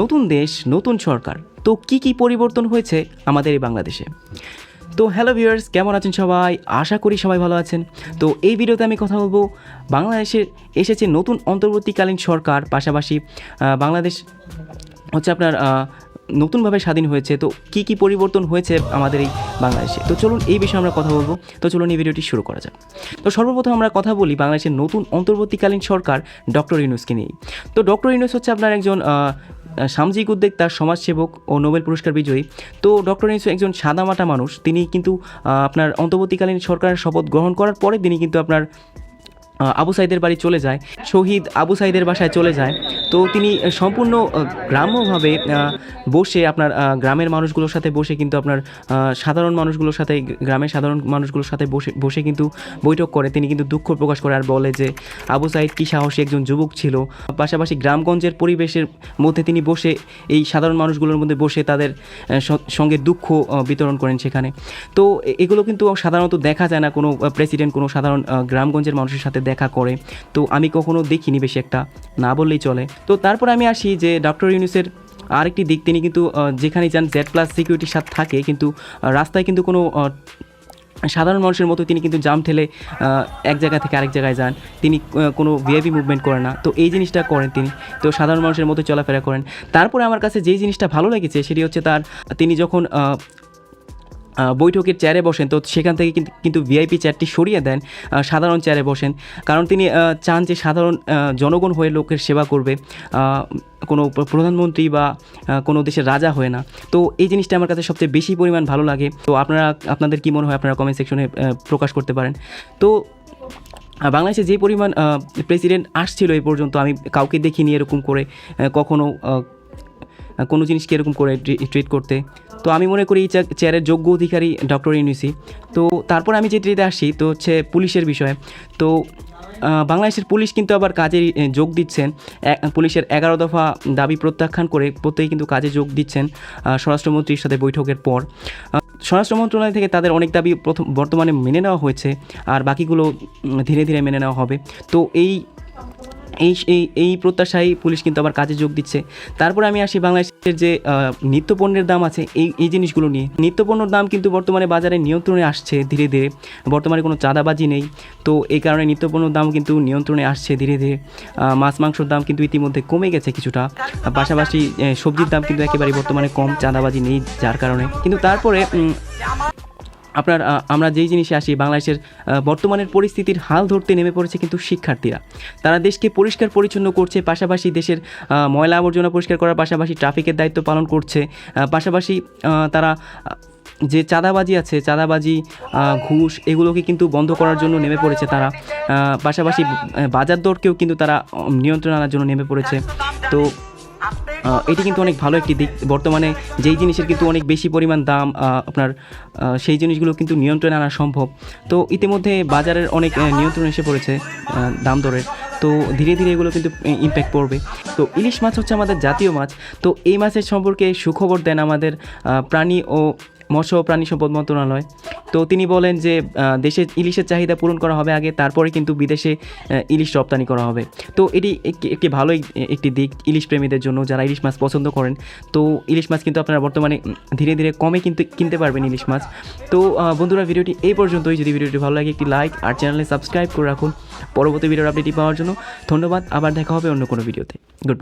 নতুন দেশ, নতুন সরকার। তো কি কি পরিবর্তন হয়েছে আমাদের এই বাংলাদেশে? তো হ্যালো ভিউয়ার্স কেমন আছেন সবাই? আশা করি সবাই ভালো আছেন। তো এই ভিডিওতে আমি কথা বলব বাংলাদেশে এসেছে নতুন অন্তর্বর্তীকালীন সরকার, পাশাপাশি বাংলাদেশ হচ্ছে আপনার নতুনভাবে স্বাধীন হয়েছে, তো কি কি পরিবর্তন হয়েছে আমাদের এই বাংলাদেশে? তো চলুন এই বিষয়ে আমরা কথা বলব। তো চলুন এই ভিডিওটি শুরু করা যাক। তো সর্বপ্রথম আমরা কথা বলি বাংলাদেশের নতুন অন্তর্বর্তীকালীন সরকার ডক্টর ইউনুসকে নিয়ে তো ডক্টর ইউনুস হচ্ছে আপনার একজন সামাজিক উদ্যোক্তা, সমাজসেবক ও নোবেল পুরস্কার বিজয়ী। তো ডক্টর ইউনুস একজন সাদামাটা মানুষ। তিনি কিন্তু আপনার অন্তর্বর্তীকালীন সরকারের শপথ গ্রহণ করার পরে তিনি কিন্তু আপনার আবু সাইদের বাড়ি চলে যায়। শহীদ আবু সাইদের বাসায় চলে যায়। তো তিনি সম্পূর্ণ গ্রাম্যভাবে বসে আপনার গ্রামের মানুষগুলোর সাথে বসে কিন্তু আপনার সাধারণ মানুষগুলোর সাথে, গ্রামের সাধারণ মানুষগুলোর সাথে বসে বসে কিন্তু বৈঠক করে। তিনি কিন্তু দুঃখ প্রকাশ করে আর বলে যে, আবু সাইদ কী সাহসী একজন যুবক ছিল? পাশাপাশি গ্রামগঞ্জের পরিবেশের মধ্যে তিনি বসে, এই সাধারণ মানুষগুলোর মধ্যে বসে তাদের সঙ্গে দুঃখ বিতরণ করেন সেখানে। তো এগুলো কিন্তু সাধারণত দেখা যায় না কোনো প্রেসিডেন্ট কোনো সাধারণ গ্রামগঞ্জের মানুষের সাথে দেখা করে। তো আমি কখনো দেখিনি বেশি একটা, না বললেই চলে। তো তারপর আমি আসি যে ডক্টর ইউনুসের আরেকটি দিক, তিনি কিন্তু যেখানে যান জেড প্লাস সিকিউরিটির সাথে থাকে, কিন্তু রাস্তায় কিন্তু কোনো সাধারণ মানুষের মতো তিনি কিন্তু জাম ঠেলে এক জায়গা থেকে আরেক জায়গায় যান। তিনি কোনো ভিআইপি মুভমেন্ট করেন না। তো এই জিনিসটা করেন তিনি। তো সাধারণ মানুষের মতো চলাফেরা করেন। তারপরে আমার কাছে যেই জিনিসটা ভালো লেগেছে, সেটি হচ্ছে তার, তিনি যখন বৈঠকের চেয়ারে বসেন। তো সেখান থেকে কিন্তু ভিআইপি চেয়ারটি সরিয়ে দেন সাধারণ চেয়ারে বসেন। কারণ তিনি চান যে সাধারণ জনগণ হয়ে লোকের সেবা করবে। কোনো প্রধানমন্ত্রী বা কোনো দেশের রাজা হয় না। তো এই জিনিসটা আমার কাছে সবচেয়ে বেশি পরিমাণ ভালো লাগে। তো আপনারা, আপনাদের কী মনে হয়? আপনারা কমেন্ট সেকশনে প্রকাশ করতে পারেন। তো বাংলাদেশে যে পরিমাণ প্রেসিডেন্ট আসছিল এই পর্যন্ত আমি কাউকে দেখিনি এরকম করে কখনো কোনো জিনিসকে এরকম করে ট্রিট করতে। তো আমি মনে করি এই চেয়ারের যোগ্য অধিকারী ডক্টর ইউনিসি। তো তারপর আমি যে যেটিতে আসি, তো হচ্ছে পুলিশের বিষয়ে। তো বাংলাদেশের পুলিশ কিন্তু আবার কাজে যোগ দিচ্ছেন। পুলিশের এগারো দফা দাবি প্রত্যাখ্যান করে প্রত্যেকে কিন্তু কাজে যোগ দিচ্ছেন স্বরাষ্ট্রমন্ত্রীর সাথে বৈঠকের পর। স্বরাষ্ট্র মন্ত্রণালয় থেকে তাদের অনেক দাবি প্রথম, বর্তমানে মেনে নেওয়া হয়েছে, আর বাকিগুলো ধীরে ধীরে মেনে নেওয়া হবে। তো এই এই এই এই প্রত্যাশায় পুলিশ কিন্তু আবার কাজে যোগ দিচ্ছে। তারপরে আমি আসি বাংলাদেশের যে নিত্যপণ্যের দাম আছে, এই এই জিনিসগুলো নিয়ে। নিত্যপণ্যর দাম কিন্তু বর্তমানে বাজারে নিয়ন্ত্রণে আসছে ধীরে ধীরে। বর্তমানে কোনো চাঁদাবাজি নেই। তো এই কারণে নিত্যপণ্যর দাম কিন্তু নিয়ন্ত্রণে আসছে ধীরে ধীরে। মাছ, মাংসর দাম কিন্তু ইতিমধ্যে কমে গেছে কিছুটা। পাশাপাশি সবজির দাম কিন্তু একেবারে বর্তমানে কম, চাঁদাবাজি নেই যার কারণে। কিন্তু তারপরে আপনার আমরা যেই জিনিসে আসি, বাংলাদেশের বর্তমানের পরিস্থিতির হাল ধরতে নেমে পড়েছে কিন্তু শিক্ষার্থীরা। তারা দেশকে পরিষ্কার পরিচ্ছন্ন করছে, পাশাপাশি দেশের ময়লা আবর্জনা পরিষ্কার করার পাশাপাশি ট্রাফিকের দায়িত্ব পালন করছে পাশাপাশি তারা যে চাঁদাবাজি আছে, চাঁদাবাজি ঘুষ, এগুলোকে কিন্তু বন্ধ করার জন্য নেমে পড়েছে তারা। পাশাপাশি বাজার দরকেও কিন্তু তারা নিয়ন্ত্রণ আনার জন্য নেমে পড়েছে। তো এটি কিন্তু অনেক ভালো একটি দিক। বর্তমানে যেই জিনিসের কিন্তু অনেক বেশি পরিমাণ দাম আপনার সেই জিনিসগুলো কিন্তু নিয়ন্ত্রণে আনা সম্ভব। তো ইতিমধ্যে বাজারের অনেক নিয়ন্ত্রণ এসে পড়েছে দাম দরের। তো ধীরে ধীরে এগুলো কিন্তু ইম্প্যাক্ট পড়বে। তো ইলিশ মাছ হচ্ছে আমাদের জাতীয় মাছ। তো এই মাছের সম্পর্কে সুখবর দেন আমাদের প্রাণী ও মৎস্য ও প্রাণী সম্পদ মন্ত্রণালয়। তো তিনি বলেন যে দেশে ইলিশের চাহিদা পূরণ করা হবে আগে, তারপরে কিন্তু বিদেশে ইলিশ রপ্তানি করা হবে। তো এটি একটি- একটি ভালো একটি দিক ইলিশ প্রেমীদের জন্য, যারা ইলিশ মাছ পছন্দ করেন। তো ইলিশ মাছ কিন্তু আপনারা বর্তমানে ধীরে ধীরে কমে কিন্তু কিনতে পারবেন ইলিশ মাছ। তো বন্ধুরা, ভিডিওটি এই পর্যন্তই। যদি ভিডিওটি ভালো লাগে, একটি লাইক আর চ্যানেলে সাবস্ক্রাইব করে রাখুন। পরবর্তী ভিডিওর আপডেটটি পাওয়ার জন্য ধন্যবাদ। আবার দেখা হবে অন্য কোনো ভিডিওতে। গুড